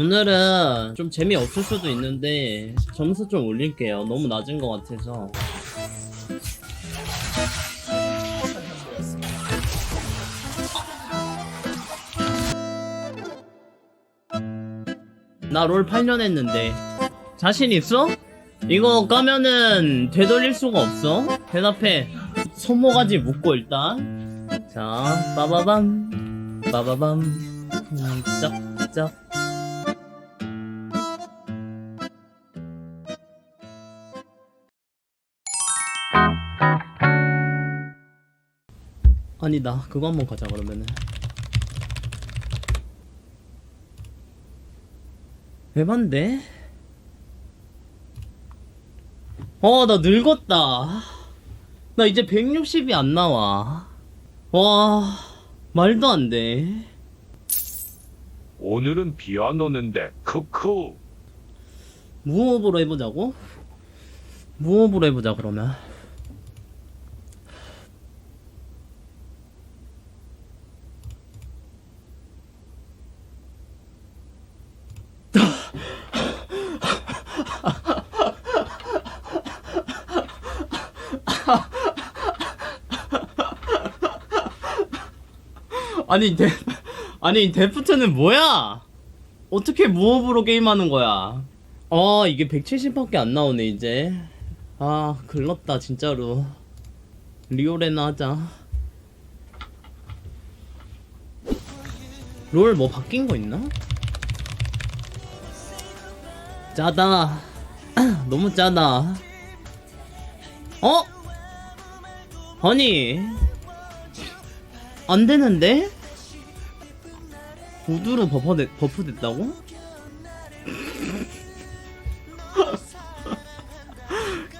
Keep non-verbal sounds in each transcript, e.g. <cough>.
오늘은 좀 재미없을 수도 있는데 점수 좀 올릴게요. 너무 낮은 것 같아서. 나 롤 8년 했는데 자신 있어? 이거 까면은 되돌릴 수가 없어? 대답해 손모가지 묶고 일단 자 빠바밤 빠바밤 음, 짝짝 아니다 그거 한번 가자 그러면은 에반데? 어, 나 늙었다. 나 이제 160이 안 나와. 와, 말도 안 돼. 오늘은 비 안 오는데 크크 무호흡으로 해보자고? 무호흡으로 해보자, 그러면. 아니, 데, <laughs> 아니, 데프트는 뭐야? 어떻게 무호흡으로 게임하는 거야? 아, 이게 170밖에 안 나오네, 이제. 아, 글렀다, 진짜로. 리오레나 하자. 롤 뭐 바뀐 거 있나? 짜다. <clears throat> 너무 짜다. 어? 아니. 안 되는데? 우드로 버퍼 되, 버프 됐다고?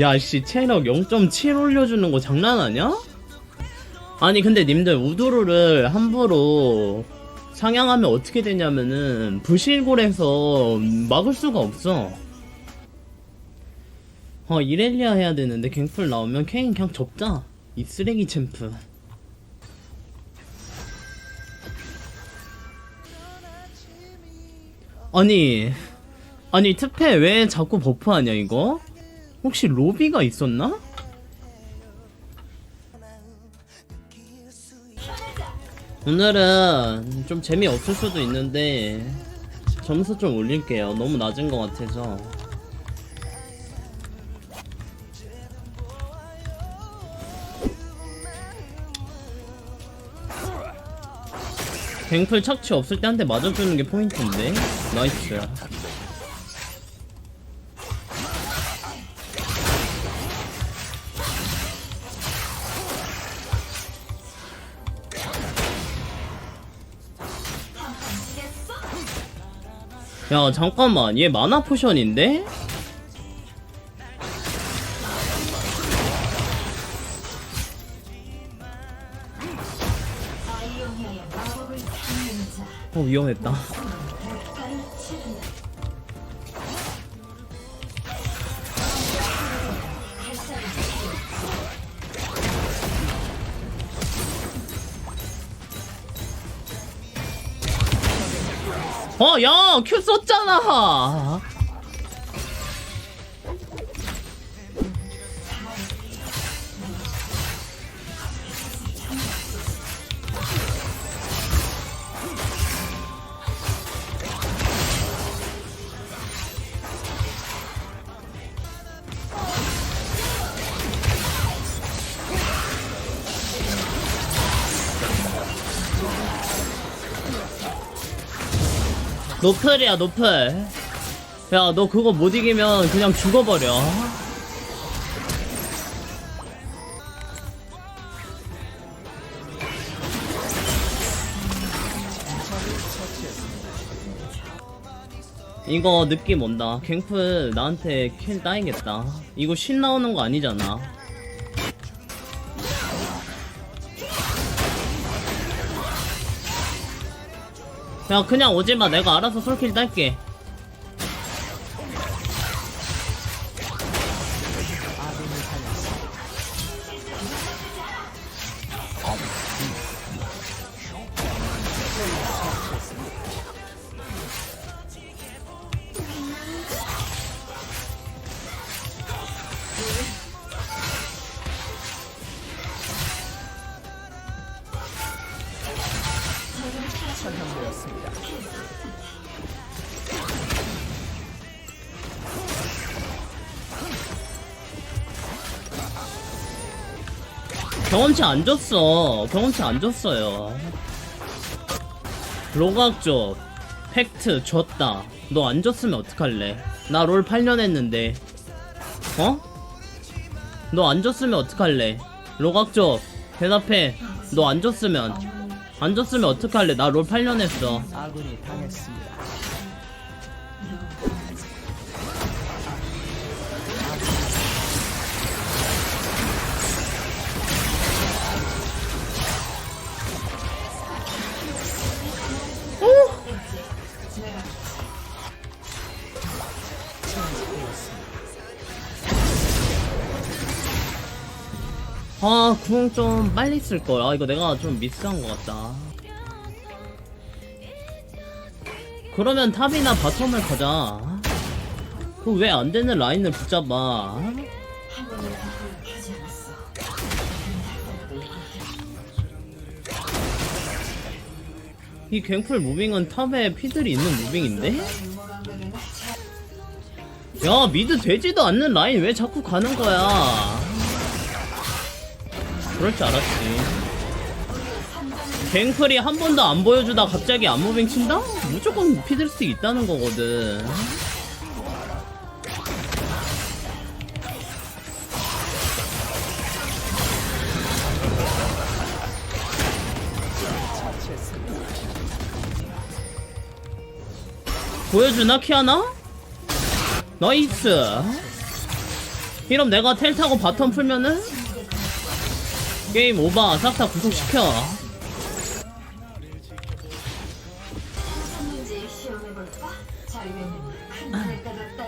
야, 씨, 체력 0.7 올려주는 거 장난 아니야? 아니, 근데 님들, 우두루를 함부로 상향하면 어떻게 되냐면은, 부실골에서 막을 수가 없어. 어, 이렐리아 해야 되는데, 갱플 나오면 케인 그냥 접자. 이 쓰레기 챔프. 아니, 아니, 특패 왜 자꾸 버프하냐, 이거? 혹시 로비가 있었나? 오늘은 좀 재미없을 수도 있는데 점수 좀 올릴게요. 너무 낮은 것 같아서. 갱플 착취 없을 때 한 대 맞아주는 게 포인트인데? 나이스. 야 잠깐만 얘 마나 포션인데? 위험했다 <laughs> 어, 야, 큐 썼잖아. 노플이야, 노플. 야, 너 그거 못 이기면 그냥 죽어버려. 이거 느낌 온다. 갱플 나한테 킬 따이겠다. 이거 신 나오는 거 아니잖아. 야 그냥 오지마. 내가 알아서 솔킬 딸게 경험치 안 줬어. 경험치 안 줬어요. 로각조 팩트 줬다. 너 안 줬으면 어떡할래? 나 롤 8년 했는데. 어? 너 안 줬으면 어떡할래? 로각조 대답해. 너 안 줬으면 안 줬으면 어떡할래? 나 롤 8년 했어. 아군이 당했습니다. 아, 궁좀 빨리 쓸 걸. 아, 이거 내가 좀 미스한 것 같다. 그러면 탑이나 바텀을 가자. 그 왜 안 되는 라인을 붙잡아? 이 갱플 무빙은 탑에 피들이 있는 무빙인데? 야, 미드 되지도 않는 라인 왜 자꾸 가는 거야? 그럴 줄 알았지. 갱플이 한 번도 안 보여주다 갑자기 안무빙 친다? 무조건 피들스틱 있다는 거거든. 보여주나 키아나? 나이스. 이럼 내가 텔 타고 바텀 풀면은 게임 오바 싹다 구속시켜.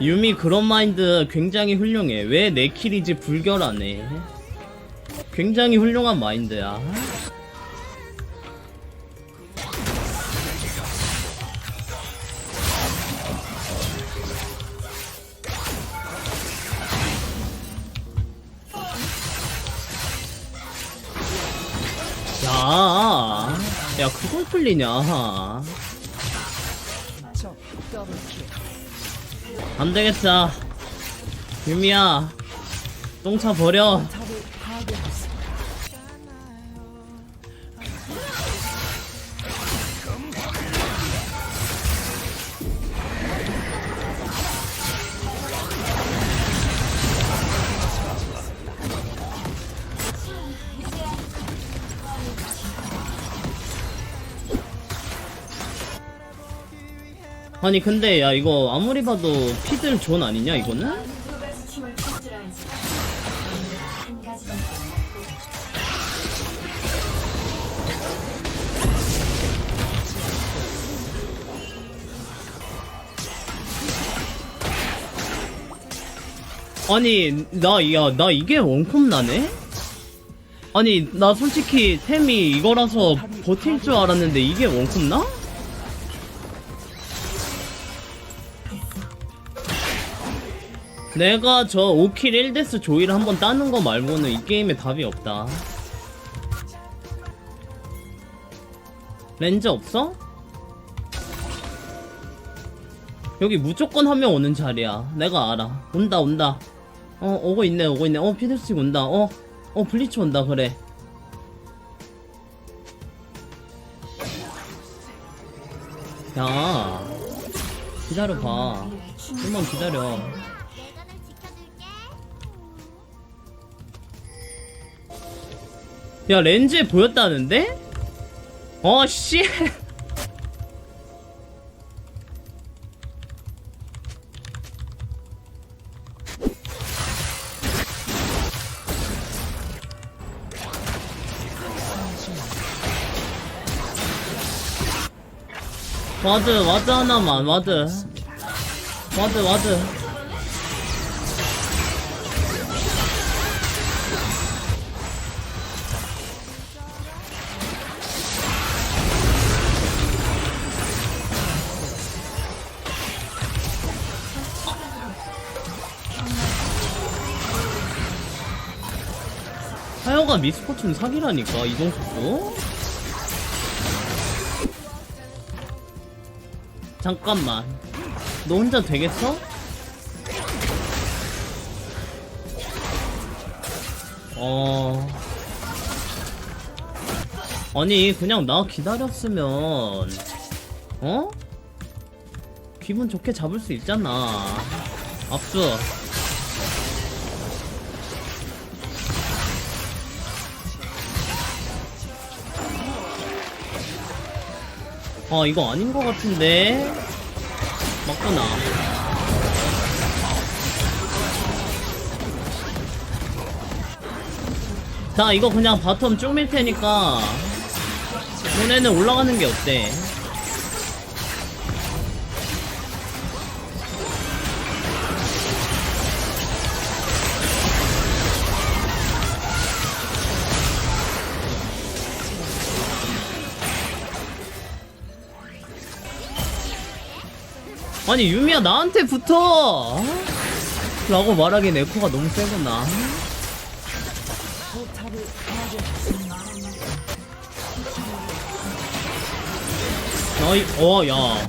유미 그런 마인드 굉장히 훌륭해. 왜 내 킬이지 불결하네. 굉장히 훌륭한 마인드야. 야, 야 그걸 풀리냐? 안 되겠다. 유미야, 똥차 버려. 아니 근데 야 이거 아무리 봐도 피들 존 아니냐 이거는? 아니 나야나 이게 원콤 나네? 아니 나 솔직히 템이 이거라서 버틸 줄 알았는데 이게 원콤 나? 내가 저 5킬 1데스 조이를 한번 따는 거 말고는 이 게임에 답이 없다. 렌즈 없어? 여기 무조건 한 명 오는 자리야. 내가 알아. 온다, 온다. 어, 오고 있네, 오고 있네. 어, 피들스틱 온다. 어, 어, 블리츠 온다, 그래. 야, 기다려봐. 좀만 기다려. 야, 렌즈에 보였다는데? 어, 씨. <laughs> 와드, 와드 하나만, 와드. 와드, 와드. 하여가 미스포츠는 사기라니까, 이동숙도? 잠깐만. 너 혼자 되겠어? 어. 아니 그냥 나 기다렸으면 어? 기분 좋게 잡을 수 있잖아 압수 아 이거 아닌 것 같은데. 맞구나. 자 이거 그냥 바텀 쭉 밀 테니까. 너네는 올라가는 게 어때? 아니 유미야 나한테 붙어 라고 말하기엔 에코가 너무 세구나. 어이 어야.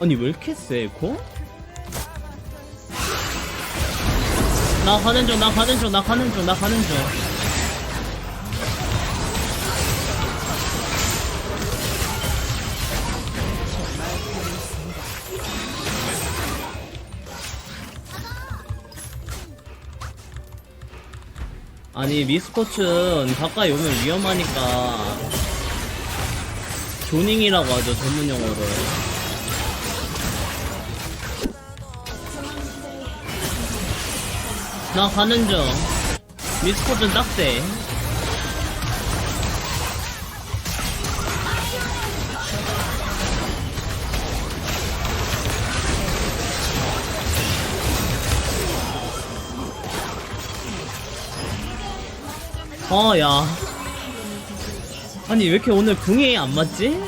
아니 왜 이렇게 세 에코? 나 가는 중나 가는 중나 가는 중나 가는 중 아니 미스코츠는 가까이 오면 위험하니까. 조닝이라고 하죠 전문 용어로 나 가는 중. 미스코츠는 딱대 어, 야. 아니, 왜 이렇게 오늘 궁이 안 맞지?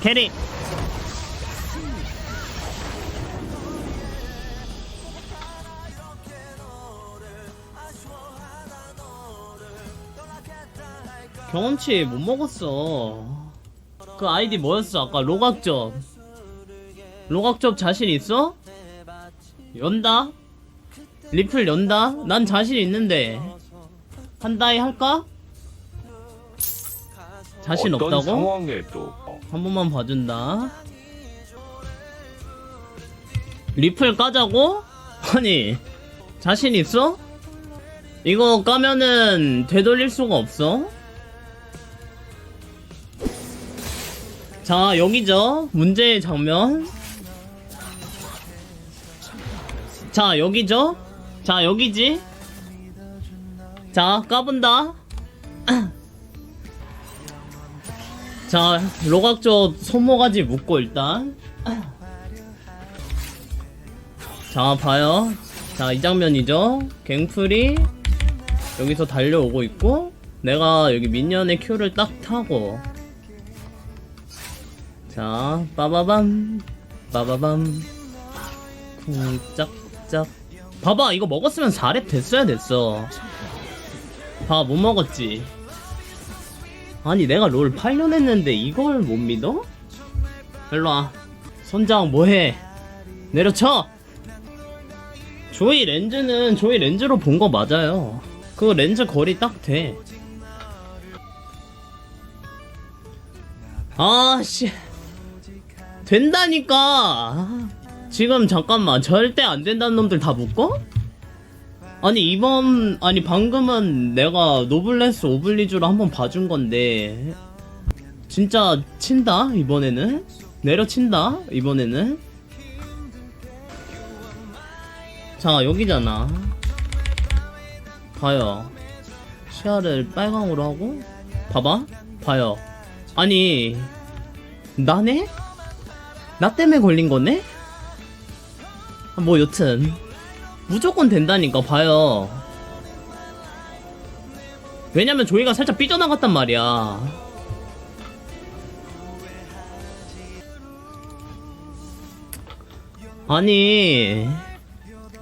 캐리! 경험치 못 먹었어. 그 아이디 뭐였어? 아까 로각접. 로각접 자신 있어? 연다? 리플 연다? 난 자신 있는데. 한다이 할까? 자신 없다고? 상황에도 한 번만 봐준다. 리플 까자고? 아니, 자신 있어? 이거 까면은 되돌릴 수가 없어? 자, 여기죠. 문제의 장면. 자, 여기죠. 자, 여기지. 자, 까본다. <clears throat> 자, 로각조 손모가지 묶고 일단. <clears throat> 자, 봐요. 자, 이 장면이죠. 갱플이 여기서 달려오고 있고, 내가 여기 미니언의 큐를 딱 타고. 자, 빠바밤, 빠바밤, 쿵짝짝. 봐봐, 이거 먹었으면 4렙 됐어야 됐어. 봐, 못 먹었지. 아니 내가 롤 8년 했는데 이걸 못 믿어? 일로와 선장 뭐해 내려쳐 조이 렌즈는 조이 렌즈로 본 거 맞아요 그 렌즈 거리 딱 돼 아 씨 된다니까. 지금 잠깐만 절대 안 된다는 놈들 다 묶어? 아니 이번 아니 방금은 내가 노블레스 오블리주로 한번 봐준 건데. 진짜 친다 이번에는? 내려친다 이번에는? 자 여기잖아. 봐요. 시야를 빨강으로 하고? 봐봐. 봐요. 아니 나네? 나 때문에 걸린 거네? 아, 뭐 여튼. 무조건 된다니까 봐요. 왜냐면 조이가 살짝 삐져나갔단 말이야. 아니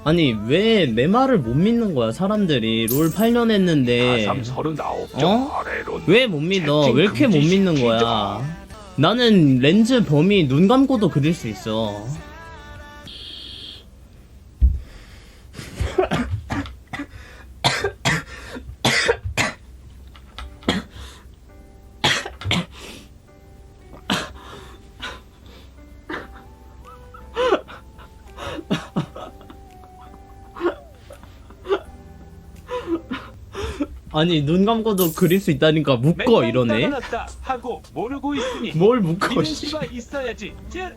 아니 왜 내 말을 못 믿는 거야 사람들이? 롤 8년 했는데. 서른아홉 어? 점 아래로 왜 못 믿어? 왜 이렇게 못 믿는. 거야 나는 렌즈 범위 눈 감고도 그릴 수 있어 아니 눈 감고도 그릴 수 있다니까 묶어 이러네 하고 모르고 있으니 뭘 묶어 씨. 수가 있어야지. 즉